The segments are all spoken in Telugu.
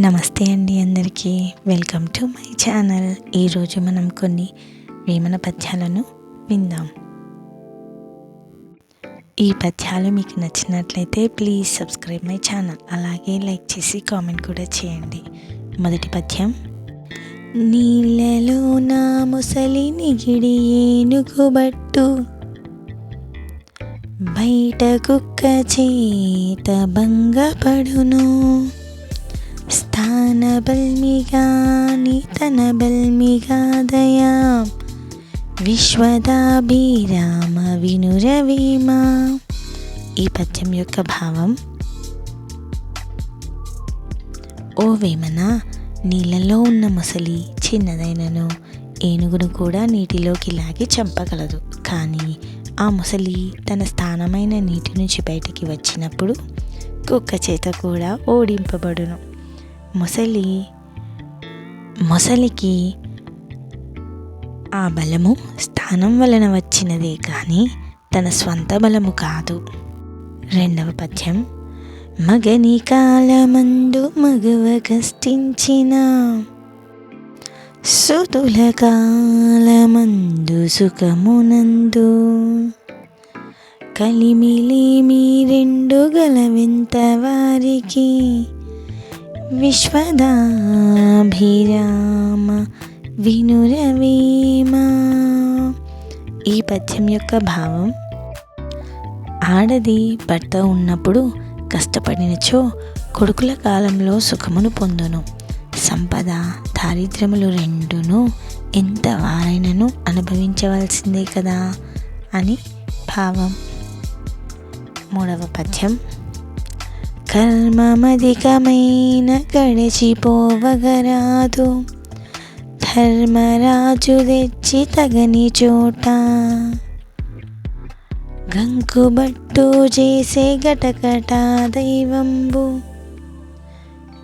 నమస్తే అండి అందరికీ. Welcome to my channel. ఈరోజు మనం కొన్ని వేమన పద్యాలను విందాం. ఈ పద్యాలు మీకు నచ్చినట్లయితే ప్లీజ్ సబ్స్క్రైబ్ మై ఛానల్. అలాగే లైక్ చేసి కామెంట్ కూడా చేయండి. మొదటి పద్యం. నీళ్ళలో నా ముసలి నిగిడి ఏనుగుబట్టు బయట కుక్క చేత భంగపడును. స్థానబల్మిగాని తన బల్మిగాదయా విశ్వదాభిరామ వినురవీమ ఈ పద్యం యొక్క భావం ఓ వేమన నీళ్ళలో ఉన్న ముసలి చిన్నదైనను ఏనుగును కూడా నీటిలోకి లాగి చంపగలదు కానీ ఆ ముసలి తన స్థానమైన నీటి నుంచి బయటికి వచ్చినప్పుడు కుక్క చేత కూడా ఓడింపబడును మొసలి. మొసలికి ఆ బలము స్థానం వలన వచ్చినదే కానీ తన స్వంత బలము కాదు. రెండవ పద్యం. మగని కాలమందు మగవ కష్టించిన సుతుల కాలమందు సుఖమునందు కలిమిలిమి రెండు గలవింత వారికి విశ్వదాభిరామ వినురవీమ. ఈ పద్యం యొక్క భావం ఆడది భర్త ఉన్నప్పుడు కష్టపడినచో కొడుకుల కాలంలో సుఖమును పొందును. సంపద దారిద్ర్యములు రెండును ఎంత వారైనను అనుభవించవలసిందే కదా అని భావం. మూడవ పద్యం కర్మమధికమైన గడిచిపోవగరాదు ధర్మరాజు తెచ్చి తగని చోట గంకుబట్టు చేసే గటకట దైవంబు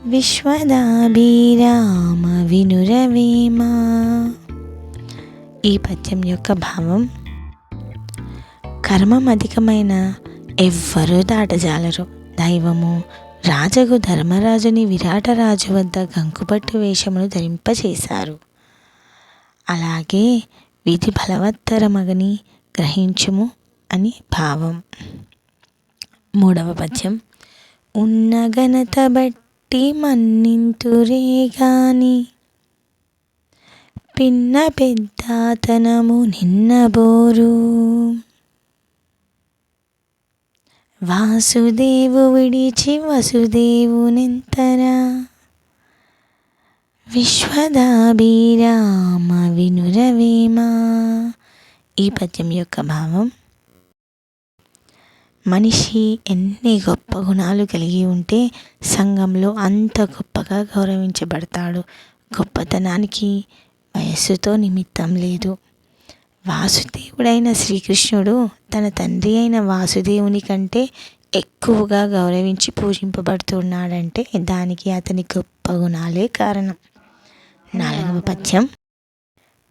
విశ్వదాభిరామ వినురవేమా ఈ పద్యం యొక్క భావం కర్మం అధికమైన ఎవ్వరూ దాటజాలరు దైవము రాజగు ధర్మరాజుని విరాటరాజు వద్ద గంకుపట్టు వేషమును ధరింపచేశారు. అలాగే విధి బలవత్తరమగని గ్రహించుము అని భావం. మూడవ పద్యం. ఉన్న ఘనత బట్టి మన్నింతురే గాని పిన్న పెద్దాతనము నిన్నబోరు. వాసుదేవు విడిచి వసుదేవునింతరా. విశ్వదాభిరామ వినురవేమా. ఈ పద్యం యొక్క భావం మనిషి ఎన్ని గొప్ప గుణాలు కలిగి ఉంటే సంఘంలో అంత గొప్పగా గౌరవించబడతాడు. గొప్పతనానికి వయస్సుతో నిమిత్తం లేదు. వాసుదేవుడైన శ్రీకృష్ణుడు తన తండ్రి అయిన వాసుదేవుని కంటే ఎక్కువగా గౌరవించి పూజింపబడుతున్నాడంటే దానికి అతని గొప్ప గుణాలే కారణం. నాలుగవ పద్యం.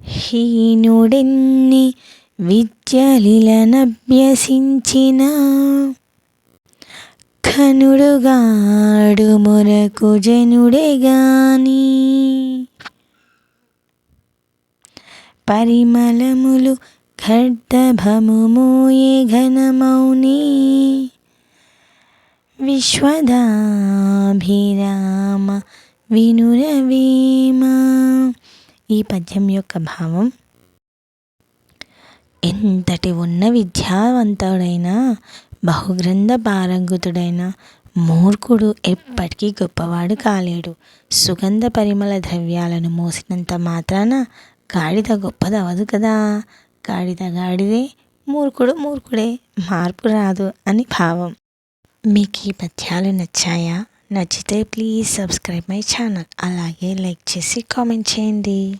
హీనుడెన్ని విద్యలిలనభ్యసించిన ఘనుడుగాడు మురకు జనుడే గాని పరిమళములు ఖడ్డభము మోయే ఘనమౌని. విశ్వదాభిరామ వినురవీమ ఈ పద్యం యొక్క భావం ఎంతటి ఉన్న విద్యావంతుడైనా బహుగ్రంథ పారంగుతుడైన మూర్ఖుడు ఎప్పటికీ గొప్పవాడు కాలేడు. సుగంధ పరిమళ ద్రవ్యాలను మోసినంత మాత్రాన గాడిద గొప్పదవదు కదా. గాడిద గాడిదే మూర్ఖుడు మూర్ఖుడే మార్పు రాదు అని భావం. మీకు ఈ పద్యాలు నచ్చాయా? నచ్చితే ప్లీజ్ సబ్స్క్రైబ్ మై ఛానల్. అలాగే లైక్ చేసి కామెంట్ చేయండి.